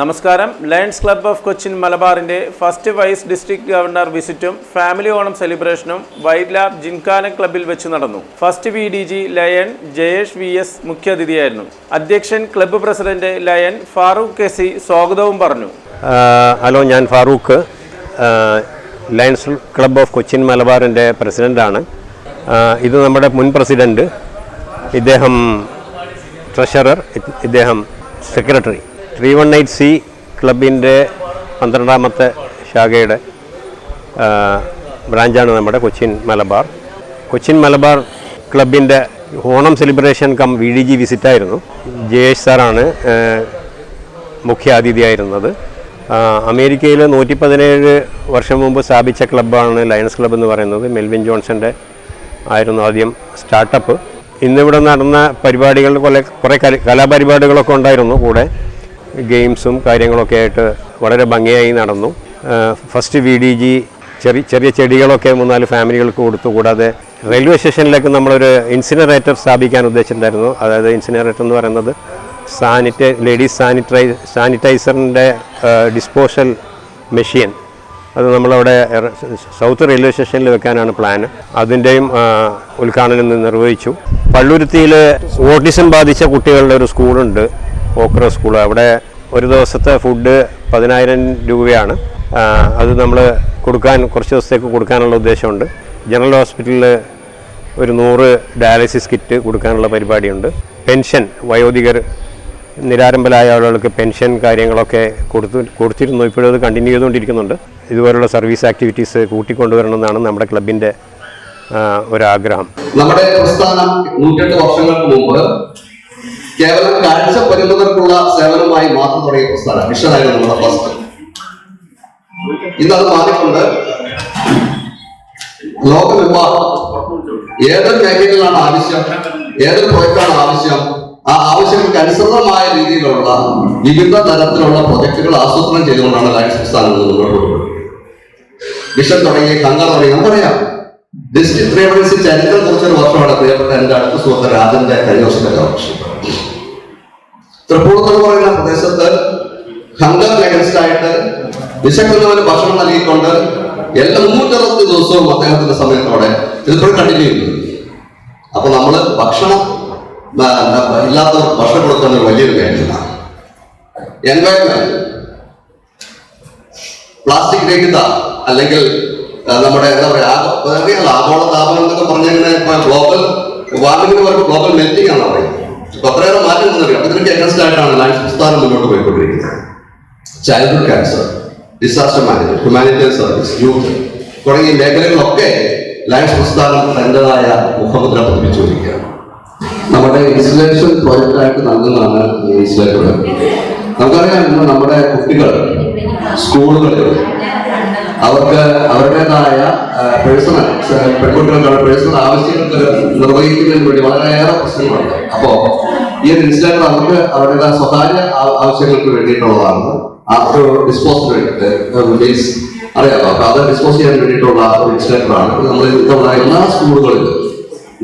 നമസ്കാരം. Lions club of Cochin മലബാറിന്റെ first vice district governor വിസിറ്റും ഫാമിലി ഓണം സെലിബ്രേഷനും വൈറ്റ് ലാബ് ജിൻകാന ക്ലബ്ബിൽ വെച്ച് നടന്നു. First V D G lion Jayesh V S മുഖ്യാതിഥിയായിരുന്നു അധ്യക്ഷൻ club president lion Farooq KC സ്വാഗതവും പറഞ്ഞു. ഹലോ ഞാൻ Farooq. Lions club of Cochin മലബാറിന്റെ പ്രസിഡന്റാണ് ഇത് നമ്മുടെ മുൻ പ്രസിഡന്റ് ഇദ്ദേഹം ട്രഷറർ ഇദ്ദേഹം secretary three one eight C ക്ലബിന്റെ പന്ത്രണ്ടാമത്തെ ശാഖയുടെ ബ്രാഞ്ചാണ് നമ്മുടെ കൊച്ചിൻ മലബാർ. കൊച്ചിൻ മലബാർ ക്ലബിന്റെ Onam celebration cum V D G വിസിറ്റായിരുന്നു. Jayesh സാറാണ് മുഖ്യാതിഥിയായിരുന്നത്. അമേരിക്കയിൽ നൂറ്റി പതിനേഴ് വർഷം മുമ്പ് സ്ഥാപിച്ച ക്ലബ്ബാണ് ലയൺസ് ക്ലബ്ബ് എന്ന് പറയുന്നത്. മെൽവിൻ ജോൺസന്റെ ആയിരുന്നു ആദ്യം സ്റ്റാർട്ടപ്പ്. ഇന്നിവിടെ നടന്ന പരിപാടികൾ കുറേ കുറേ കലാപരിപാടികളൊക്കെ ഉണ്ടായിരുന്നു കൂടെ. ഗെയിംസും കാര്യങ്ങളൊക്കെ ആയിട്ട് വളരെ ഭംഗിയായി നടന്നു. ഫസ്റ്റ് വി ഡി ജി ചെറിയ ചെറിയ ചെടികളൊക്കെ മൂന്നാൽ ഫാമിലികൾക്ക് കൊടുത്തു. കൂടാതെ റെയിൽവേ സ്റ്റേഷനിലേക്ക് നമ്മളൊരു ഇൻസിനറേറ്റർ സ്ഥാപിക്കാൻ ഉദ്ദേശിച്ചിട്ടുണ്ടായിരുന്നു. അതായത് ഇൻസിനറേറ്റർ എന്ന് പറയുന്നത് സാനിറ്റൈ ലേഡീസ് സാനിറ്റൈ സാനിറ്റൈസറിന്റെ ഡിസ്പോസൽ മെഷീൻ അത് നമ്മളവിടെ സൗത്ത് റെയിൽവേ സ്റ്റേഷനിൽ വെക്കാനാണ് പ്ലാൻ അതിന്റെയും ഉദ്ഘാടനം നിർവഹിച്ചു. പള്ളുരുത്തിയിൽ ഓട്ടിസം ബാധിച്ച കുട്ടികളുടെ ഒരു സ്കൂളുണ്ട് ഓക്ര സ്കൂൾ അവിടെ ഒരു ദിവസത്തെ ഫുഡ് പതിനായിരം രൂപയാണ്. അത് നമ്മൾ കൊടുക്കാൻ കുറച്ച് ദിവസത്തേക്ക് കൊടുക്കാനുള്ള ഉദ്ദേശമുണ്ട്. ജനറൽ ഹോസ്പിറ്റലിൽ ഒരു നൂറ് ഡയാലിസിസ് കിറ്റ് കൊടുക്കാനുള്ള പരിപാടിയുണ്ട്. പെൻഷൻ വയോധികർ നിരാരംഭരായ ആളുകൾക്ക് പെൻഷൻ കാര്യങ്ങളൊക്കെ കൊടുത്തു കൊടുത്തിരുന്നു. ഇപ്പോഴും അത് കണ്ടിന്യൂ ചെയ്തുകൊണ്ടിരിക്കുന്നുണ്ട്. ഇതുപോലുള്ള സർവീസ് ആക്ടിവിറ്റീസ് കൂട്ടിക്കൊണ്ടുവരണമെന്നാണ് നമ്മുടെ ക്ലബിന്റെ ഒരാഗ്രഹം. നമ്മുടെ പ്രസ്ഥാനം നൂറ്റെട്ട് വർഷങ്ങൾക്ക് മുമ്പ് കേവലം കാഴ്ച പരിമിതർക്കുള്ള സേവനമായി മാത്രം തുടങ്ങിയ പ്രസ്ഥാനം മിഷനായിരുന്നു നമ്മുടെ ഫസ്റ്റ് ഇന്നത് മാറിക്കൊണ്ട് ലോകമെമ്പാടും ഏതൊരു മേഖലയിലാണ് ആവശ്യം ഏതൊരു പ്രൊജക്റ്റാണ് ആവശ്യം ആ ആവശ്യങ്ങൾക്ക് അനുസൃതമായ രീതിയിലുള്ള വിവിധ തരത്തിലുള്ള പ്രൊജക്ടുകൾ ആസൂത്രണം ചെയ്തുകൊണ്ടാണ് ലൈഫ് സംസ്ഥാനം മുന്നോട്ട് മിഷൻ തുടങ്ങി കങ്ക തുടങ്ങി നമുക്കറിയാം ഡിസ്ട്രിക്ട് ട്രേഡേഴ്സ് ചരിത്രം കുറിച്ചൊരു വർഷമാണ് പ്രിയപ്പെട്ട എന്റെ അടുത്ത സുഹൃത്ത് രാജന്റെ കഴിഞ്ഞ വർഷത്തെ വർഷം തൃപ്പൂണിത്തുറ പറയുന്ന പ്രദേശത്ത് ഹങ്കർ അഗൻസ്റ്റ് ആയിട്ട് വിശക്കുന്നവന് ഭക്ഷണം നൽകിക്കൊണ്ട് എല്ലാ നൂറ്ററുപത് ദിവസവും അദ്ദേഹത്തിന്റെ സമയത്തോടെ ഇതിപ്പോഴും കണ്ടിന്യൂ ചെയ്യുന്നു. അപ്പൊ നമ്മൾ ഭക്ഷണം ഇല്ലാത്തവർക്ക് ഭക്ഷണം കൊടുക്കുന്ന വലിയൊരു കാര്യമാണ് എൻവയോൺമെന്റ് പ്ലാസ്റ്റിക് രഹിത അല്ലെങ്കിൽ നമ്മുടെ എന്താ പറയുക ആഗോള താപനം എന്നൊക്കെ പറഞ്ഞിങ്ങനെ ഗ്ലോബൽ വാർമിംഗിന് പറയുമ്പോൾ ഗ്ലോബൽ മെൽറ്റിംഗ് ആണ് പറയുന്നത് അപ്പൊ അത്രയേറെ മാറ്റം വന്നിരിക്കും അതിന് അഗൻസ്റ്റ് ആയിട്ടാണ് ലൈഫ് സംസ്ഥാനം മുന്നോട്ട് പോയിക്കൊണ്ടിരിക്കുന്നത്. Childhood cancer disaster management humanitarian service youth തുടങ്ങിയ മേഖലകളൊക്കെ ലൈഫ് സംസ്ഥാനം തന്റേതായ മുഖമുദ്ര പതിപ്പിച്ചുകൊണ്ടിരിക്കുകയാണ്. നമ്മുടെ ഇൻസുലേഷൻ പ്രോജക്റ്റായിട്ട് നൽകുന്നതാണ് ഇൻസുലേറ്റർ നമുക്കറിയാം നമ്മുടെ കുട്ടികൾ സ്കൂളുകളിൽ അവർക്ക് അവരുടേതായ പേഴ്സണൽ പെൺകുട്ടികൾക്കുള്ള പേഴ്സണൽ ആവശ്യങ്ങൾക്ക് നിർവഹിക്കുന്നതിന് വേണ്ടി വളരെയേറെ പ്രശ്നങ്ങളുണ്ട്. അപ്പോ ഈ ഒരു ഇൻസിഡന്റ് അവർക്ക് അവരുടേതായ സ്വകാര്യ ആവശ്യങ്ങൾക്ക് വേണ്ടിയിട്ടുള്ളതാണ്. ആഫ്റ്റർ ഡിസ്പോസ് വേണ്ടിയിട്ട് അറിയാമോ അപ്പൊ അത് ഡിസ്പോസ് ചെയ്യാൻ വേണ്ടിയിട്ടുള്ള ഒരു ഇൻസിഡന്റ് ആണ്. നമ്മൾ ഇത്തവണ എല്ലാ സ്കൂളുകളിലും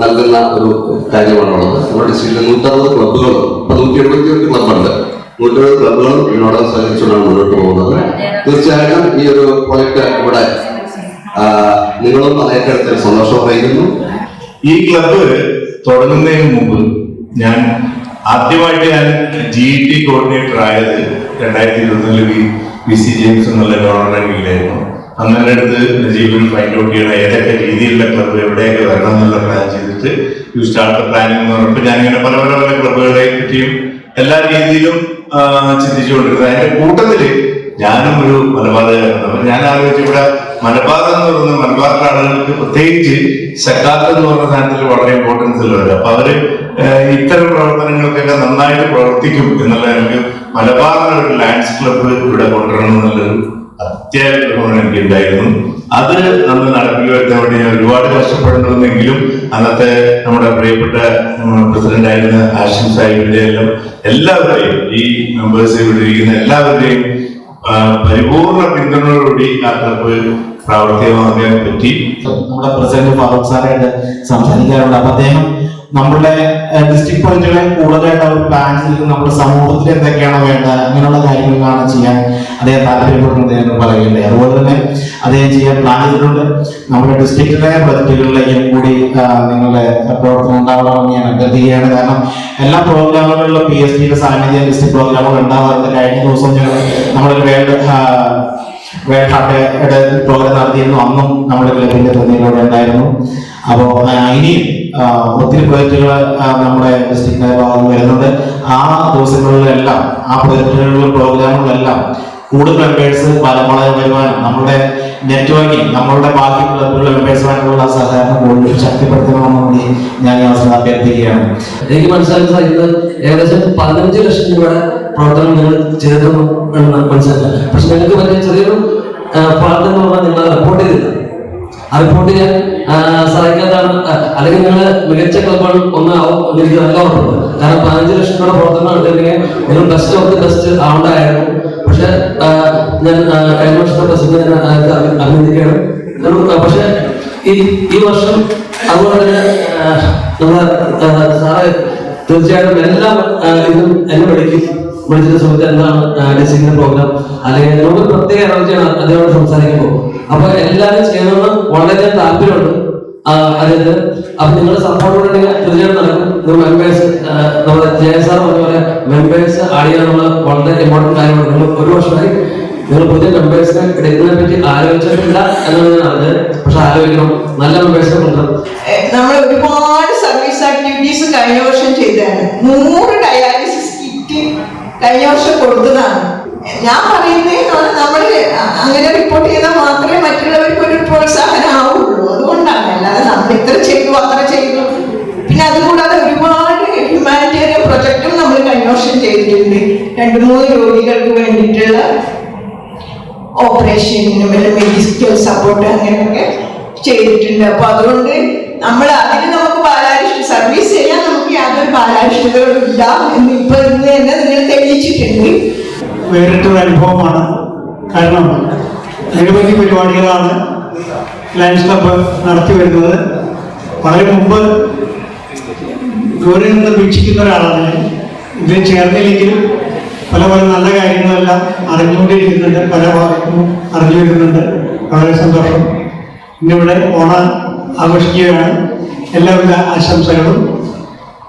നൽകുന്ന ഒരു കാര്യമാണുള്ളത്. നമ്മുടെ ഡിസ്ട്രിക്റ്റിൽ നൂറ്ററുപത് ക്ലബ്ബുകളും നൂറ്റി എഴുപത്തി ഒരു ക്ലബ്ബുണ്ട് നൂറ്ററുപത് ക്ലബ്ബുകളും ഇതിനോട് സഹകരിച്ചുകൊണ്ടാണ് മുന്നോട്ട് പോകുന്നത്. തീർച്ചയായിട്ടും ഈ ഒരു പ്രൊജക്ട് ഇവിടെ നിങ്ങളും ഏറ്റെടുത്തതിൽ സന്തോഷം ഈ ക്ലബ് തുടങ്ങുന്നതിന് മുമ്പ് ഞാൻ ആദ്യമായിട്ട് ഞാൻ ജി ടി കോർഡിനേറ്റർ ആയത് രണ്ടായിരത്തി ഇരുപത്തിനാല് വി വി സി ജെയിംസ് എന്നുള്ള ഗവർണറുടെ കീഴിലായിരുന്നു അന്ന് എന്റെ അടുത്ത് ജീവിതം ഫൈൻഡ് ഔട്ട് ചെയ്യണം ഏതൊക്കെ രീതിയിലുള്ള ക്ലബ്ബ് എവിടെയൊക്കെ വരണം എന്നുള്ള പ്ലാൻ ചെയ്തിട്ട് യു സ്റ്റാർട്ട് പ്ലാനിംഗ് എന്ന് പറഞ്ഞപ്പോൾ ഞാനിങ്ങനെ പല പല പല ക്ലബ്ബുകളെ പറ്റിയും എല്ലാ രീതിയിലും ചിന്തിച്ചുകൊണ്ടിരുന്നത്. അതിന്റെ കൂട്ടത്തിൽ ഞാനും ഒരു മലബാറുകാരനാണ് ഞാൻ ആലോചിച്ചു ഇവിടെ മലബാർ എന്ന് പറയുന്ന മലബാറിലെ ആളുകൾക്ക് പ്രത്യേകിച്ച് സക്കാത്ത് എന്ന് പറയുന്ന സാധനത്തിൽ വളരെ ഇമ്പോർട്ടൻസ് ഉള്ളവർ അപ്പൊ അവർ ഇത്തരം പ്രവർത്തനങ്ങൾക്കൊക്കെ നന്നായിട്ട് പ്രവർത്തിക്കും എന്നുള്ള എനിക്ക് മലബാറിലെ ഒരു ലാൻഡ്സ് ക്ലബ്ബ് ഇവിടെ കൊണ്ടുവരണം എന്നുള്ളൊരു അത്യാഗ്രഹമാണ് എനിക്ക് ഉണ്ടായിരുന്നു അത് നമ്മൾ നടപ്പിൽ വരുത്താൻ വേണ്ടി ഞാൻ ഒരുപാട് കഷ്ടപ്പെടുന്നുണ്ടെങ്കിലും അന്നത്തെ നമ്മുടെ പ്രിയപ്പെട്ട പ്രസിഡന്റ് ആയിരുന്ന ആഷിം സാഹിബിന്റെ എല്ലാം എല്ലാവരുടെയും ഈ മെമ്പേഴ്സ് ഇവിടെ ഇരിക്കുന്ന എല്ലാവരുടെയും പരിപൂർണ പിന്തുണയോടുകൂടി ആ ക്ലബ് പ്രാവർത്തികമാക്കാൻ പറ്റി. നമ്മുടെ പ്രസിഡന്റ് ഫാറൂഖ് സാറായിട്ട് സംസാരിക്കാറുണ്ട്. അപ്പൊ അദ്ദേഹം നമ്മുടെ ഡിസ്ട്രിക്ട് പോയിന്റുകളെ കൂടുതലായിട്ട് അവർ പ്ലാൻ ചെയ്ത് നമ്മുടെ സമൂഹത്തിൽ എന്തൊക്കെയാണോ വേണ്ടത് അങ്ങനെയുള്ള കാര്യങ്ങളാണ് ചെയ്യാൻ അദ്ദേഹം താല്പര്യപ്പെടുന്നത് എന്ന് പറയുന്നത്. അതുപോലെ തന്നെ അദ്ദേഹം ചെയ്യാൻ പ്ലാൻ ചെയ്തിട്ടുണ്ട്. നമ്മുടെ ഡിസ്ട്രിക്റ്റിലെ പ്രൊജക്ടുകളിലേക്കും കൂടി നിങ്ങളുടെ പ്രവർത്തനം ഉണ്ടാവണമെന്ന് ഞാൻ അഭ്യർത്ഥിക്കുകയാണ്. കാരണം എല്ലാ പ്രോഗ്രാമുകളിലും പി എസ് ടിയുടെ സാന്നിധ്യം ഡിസ്ട്രിക്ട് പ്രോഗ്രാമുകൾ ഉണ്ടാവാറുണ്ട്. കഴിഞ്ഞ ദിവസം ഞങ്ങൾ നമ്മുടെ വേൾഡ് വേൾഡ് പ്രോഗ്രാം നടത്തിയിരുന്നു. അന്നും നമ്മുടെ ക്ലബിന്റെ പ്രതിനിധികളോട് ഉണ്ടായിരുന്നു. അപ്പോൾ ഇനിയും ഒത്തിരി പ്രോജക്റ്റുകൾ നമ്മുടെ ഡിസ്ട്രിക്റ്റിന്റെ ഭാഗത്ത് വരുന്നുണ്ട്. ആ ദിവസങ്ങളിലെല്ലാം ആ പ്രോജക്റ്റുകളിലും പ്രോഗ്രാമുകളെല്ലാം കൂടുതൽ മെമ്പേഴ്സ് വളരെ വരുവാനും നമ്മുടെ നെറ്റ്വർക്കിംഗ് നമ്മളുടെ ബാക്കി ക്ലബുകളിലെ മെമ്പേഴ്സുമായിട്ടുള്ള സഹകരണം കൂടുതൽ ശക്തിപ്പെടുത്തണമെന്ന് കൂടി ഞാൻ ഈ അവസരം അഭ്യർത്ഥിക്കുകയാണ്. എനിക്ക് മനസ്സിലാക്കാൻ സാധിക്കുന്നത് ഏകദേശം പതിനഞ്ച് ലക്ഷം രൂപയുടെ പ്രവർത്തനം നിങ്ങൾ ചെയ്തിട്ടുണ്ടെന്ന് മനസ്സിലാക്കാം. പക്ഷെ നിങ്ങൾക്ക് പറ്റിയ ചെറിയൊരു ഫാൾട്ട് നിങ്ങൾ റിപ്പോർട്ട് ചെയ്തില്ല. ആ റിപ്പോർട്ട് ചെയ്യാൻ സഹായിക്കാത്തതാണ് അല്ലെങ്കിൽ നിങ്ങൾ മികച്ച ക്ലബുകൾ ഒന്നാവും എനിക്ക് നല്ല ഉറപ്പുണ്ട്. കാരണം പതിനഞ്ച് ലക്ഷം രൂപയുടെ പ്രവർത്തനം ഉണ്ടെങ്കിൽ നിങ്ങൾ ബെസ്റ്റ് ഓഫ് ദി ബെസ്റ്റ് ആവേണ്ടതായിരുന്നു പക്ഷെ ഞാൻ കഴിഞ്ഞ വർഷത്തെ പ്രസിഡന്റ് അഭിനന്ദിക്കുകയാണ് പക്ഷെ ഈ ഈ വർഷം അതുപോലെ തന്നെ നമ്മുടെ സാറ് തീർച്ചയായിട്ടും എല്ലാം ഇതും എന്നെ വിളിക്കും. വിളിച്ചിട്ട് സമയത്ത് എന്താണ് ഡിസിഗ്ന പ്രോഗ്രാം അല്ലെങ്കിൽ നമുക്ക് പ്രത്യേക എനർജിയാണ് അദ്ദേഹത്തോട് സംസാരിക്കുമ്പോൾ. അപ്പൊ എല്ലാവരും ചെയ്യണമെന്ന് വളരെ താല്പര്യമുണ്ട്. അതായത് അപ്പൊ നിങ്ങളുടെ സപ്പോർട്ട് ഉണ്ടെങ്കിൽ തീർച്ചയായിട്ടും നടക്കും. മെമ്പേഴ്സ് നമ്മുടെ ജയ സാർ പറഞ്ഞ പോലെ മെമ്പേഴ്സ് ആഡ് ചെയ്യാനുള്ള വളരെ ഇമ്പോർട്ടന്റ് കാര്യമാണ്. നിങ്ങൾ ഒരു വർഷമായി നിങ്ങൾ പുതിയ മെമ്പേഴ്സിനെ എടുക്കുന്നതിനെ പറ്റി ആലോചിച്ചിട്ടില്ല എന്നാണ് ഞാൻ അറിഞ്ഞത് പക്ഷെ ആലോചിക്കണം. നല്ല മെമ്പേഴ്സിനെ ഉണ്ട്. നമ്മൾ ഒരുപാട് സർവീസ് ആക്ടിവിറ്റീസ് കഴിഞ്ഞ വർഷം ചെയ്തതാണ്. നൂറ് ഡയാലിസിസ് കിറ്റ് കഴിഞ്ഞ വർഷം കൊടുത്തതാണ്. ഞാൻ പറയുന്നേ നമ്മൾ അങ്ങനെ റിപ്പോർട്ട് ചെയ്താൽ മാത്രമേ മറ്റുള്ളവർക്ക് ഒരു പ്രോത്സാഹനം ആവുള്ളൂ അതുകൊണ്ടാണ് അല്ലാതെ നമ്മൾ ഇത്ര ചെയ്തു അത്ര ചെയ്തു. പിന്നെ അതുകൂടാതെ ഒരുപാട് ഹ്യൂമാനിറ്റേറിയൻ പ്രൊജക്റ്റും നമ്മൾ കൺവേർഷൻ ചെയ്തിട്ടുണ്ട്. രണ്ട് മൂന്ന് രോഗികൾക്ക് വേണ്ടിയിട്ടുള്ള ഓപ്പറേഷനും മെഡിക്കൽ സപ്പോർട്ട് അങ്ങനെയൊക്കെ ചെയ്തിട്ടുണ്ട്. അപ്പൊ അതുകൊണ്ട് നമ്മൾ അതിന് നമുക്ക് ബാലാരിഷ്ട സർവീസ് ചെയ്യാൻ നമുക്ക് യാതൊരു ബാലാരിഷ്ടതകളും ഇല്ല. എന്ന് ഇപ്പൊ ഇന്ന് തന്നെ നിങ്ങൾ തെളിയിച്ചിട്ടുണ്ട്. വേറിട്ടൊരു അനുഭവമാണ്. കാരണം നിരവധി പരിപാടികളാണ് ലയൻസ് ക്ലബ്ബ് നടത്തി വരുന്നത്. വളരെ മുമ്പ് ദൂരെ നിന്ന് വീക്ഷിക്കുന്ന ഒരാളാണ് ഇതിൽ ചേർന്നില്ലെങ്കിലും പല പല നല്ല കാര്യങ്ങളെല്ലാം അറിഞ്ഞുകൊണ്ടിരിക്കുന്നുണ്ട് പല ഭാഗത്തും അറിഞ്ഞു വരുന്നുണ്ട്. വളരെ സന്തോഷം. ഇന്നിവിടെ ഓണം ആഘോഷിക്കുകയാണ്. എല്ലാവിധ ആശംസകളും.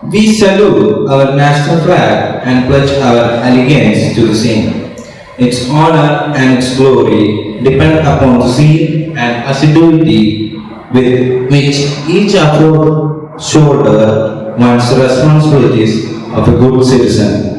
We salute our national flag and pledge our allegiance to the same. Its honor and its glory depend upon the zeal and assiduity with which each afford shoulder one's responsibilities of a good citizen.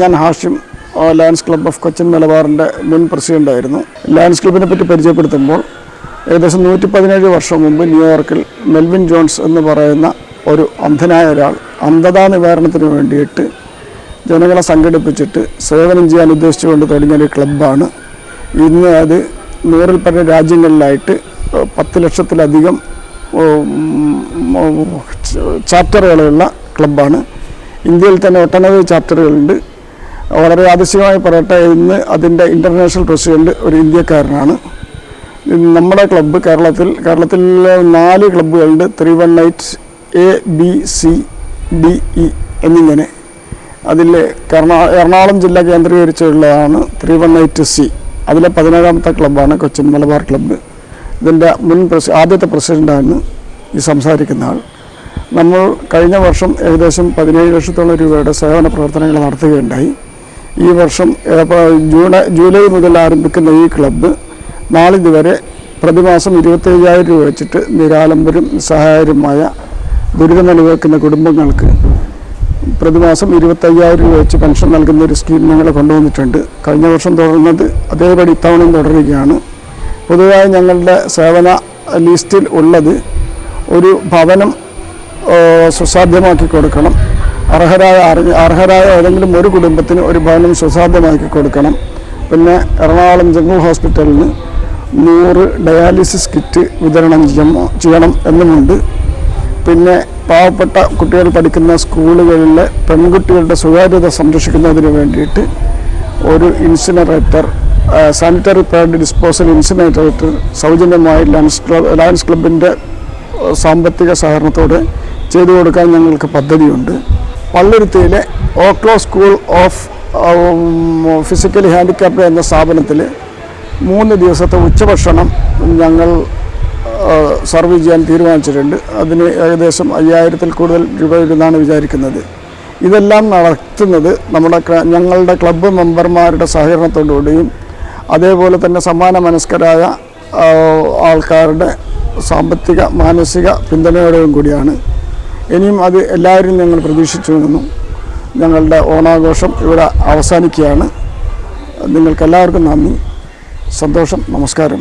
ഞാൻ Hashim lions club of Cochin മലബാറിന്റെ മുൻ പ്രസിഡന്റായിരുന്നു lions ക്ലബിനെ പറ്റി പരിചയപ്പെടുത്തുമ്പോൾ ഏകദേശം നൂറ്റി പതിനേഴ് വർഷം മുമ്പ് ന്യൂയോർക്കിൽ മെൽവിൻ ജോൺസ് എന്ന് പറയുന്ന ഒരു അന്ധനായ ഒരാൾ അന്ധതാ നിവാരണത്തിന് വേണ്ടിയിട്ട് ജനങ്ങളെ സംഘടിപ്പിച്ചിട്ട് സേവനം ചെയ്യാൻ ഉദ്ദേശിച്ചുകൊണ്ട് തുടങ്ങിയ ഒരു ക്ലബ്ബാണ് ഇന്ന് അത് നൂറിൽ പല രാജ്യങ്ങളിലായിട്ട് പത്ത് ലക്ഷത്തിലധികം ചാപ്റ്ററുകളുള്ള ക്ലബ്ബാണ് ഇന്ത്യയിൽ തന്നെ ഒട്ടനവധി ചാപ്റ്ററുകളുണ്ട്. വളരെ അതിശയമായി പറയട്ടെ ഇന്ന് അതിന്റെ ഇന്റർനാഷണൽ പ്രസിഡന്റ് ഒരു ഇന്ത്യക്കാരനാണ്. നമ്മുടെ ക്ലബ്ബ് കേരളത്തിൽ കേരളത്തിൽ നാല് ക്ലബ്ബുകളുണ്ട് three one eight A B C D E എന്നിങ്ങനെ അതിൽ എറണാ എറണാകുളം ജില്ല കേന്ദ്രീകരിച്ചുള്ളതാണ് ത്രീ വൺ എയ്റ്റ് സി അതിലെ പതിനേഴാമത്തെ ക്ലബ്ബാണ് കൊച്ചിൻ മലബാർ ക്ലബ്ബ് ഇതിന്റെ മുൻ പ്രസി ആദ്യത്തെ പ്രസിഡന്റാണ് ഈ സംസാരിക്കുന്ന ആൾ. നമ്മൾ കഴിഞ്ഞ വർഷം ഏകദേശം പതിനേഴ് ലക്ഷത്തോളം രൂപയുടെ സേവന പ്രവർത്തനങ്ങൾ നടത്തുകയുണ്ടായി. ഈ വർഷം ജൂൺ ജൂലൈ മുതൽ ആരംഭിക്കുന്ന ഈ ക്ലബ്ബ് നാളിതുവരെ പ്രതിമാസം ഇരുപത്തയ്യായിരം രൂപ വെച്ചിട്ട് നിരാലംബരും സഹായകരുമായ ദുരിതം അനുഭവിക്കുന്ന കുടുംബങ്ങൾക്ക് പ്രതിമാസം ഇരുപത്തയ്യായിരം രൂപ വെച്ച് പെൻഷൻ നൽകുന്ന ഒരു സ്കീം ഞങ്ങൾ കൊണ്ടുവന്നിട്ടുണ്ട്. കഴിഞ്ഞ വർഷം തുടർന്നത് അതേപടി ഇത്തവണയും തുടരുകയാണ്. പൊതുവായി ഞങ്ങളുടെ സേവന ലിസ്റ്റിൽ ഉള്ളത് ഒരു ഭവനം സുസാധ്യമാക്കി കൊടുക്കണം. അർഹരായ അർഹ- അർഹരായ ഏതെങ്കിലും ഒരു കുടുംബത്തിന് ഒരു ഭവനം സുസാധ്യമാക്കി കൊടുക്കണം. പിന്നെ എറണാകുളം ജനറൽ ഹോസ്പിറ്റലിന് നൂറ് ഡയാലിസിസ് കിറ്റ് വിതരണം ചെയ്യണം എന്നുമുണ്ട്. പിന്നെ പാവപ്പെട്ട കുട്ടികൾ പഠിക്കുന്ന സ്കൂളുകളിലെ പെൺകുട്ടികളുടെ സ്വകാര്യത സംരക്ഷിക്കുന്നതിന് വേണ്ടിയിട്ട് ഒരു incinerator sanitary pad disposal incinerator സൗജന്യമായി ലയൻസ് ക്ലബ് ലയൻസ് ക്ലബിന്റെ സാമ്പത്തിക സഹകരണത്തോടെ ചെയ്തു കൊടുക്കാൻ ഞങ്ങൾക്ക് പദ്ധതിയുണ്ട്. പള്ളുരുത്തിയിലെ ഓക്ലോ സ്കൂൾ ഓഫ് ഫിസിക്കലി ഹാൻഡിക്യാപ്ഡ് എന്ന സ്ഥാപനത്തിൽ മൂന്ന് ദിവസത്തെ ഉച്ചഭക്ഷണം ഞങ്ങൾ സർവ് ചെയ്യാൻ തീരുമാനിച്ചിട്ടുണ്ട്. അതിന് ഏകദേശം അയ്യായിരത്തിൽ കൂടുതൽ രൂപ വരുമെന്നാണ് വിചാരിക്കുന്നത്. ഇതെല്ലാം നടത്തുന്നത് നമ്മുടെ ഞങ്ങളുടെ ക്ലബ്ബ് മെമ്പർമാരുടെ സഹകരണത്തോടുകൂടിയും അതേപോലെ തന്നെ സമാന മനസ്കരായ ആൾക്കാരുടെ സാമ്പത്തിക മാനസിക പിന്തുണയോടെയും കൂടിയാണ്. ഇനിയും അത് എല്ലാവരും ഞങ്ങൾ പ്രതീക്ഷിച്ചു നിന്നു ഞങ്ങളുടെ ഓണാഘോഷം ഇവിടെ അവസാനിക്കുകയാണ്. നിങ്ങൾക്കെല്ലാവർക്കും നന്ദി സന്തോഷം നമസ്കാരം.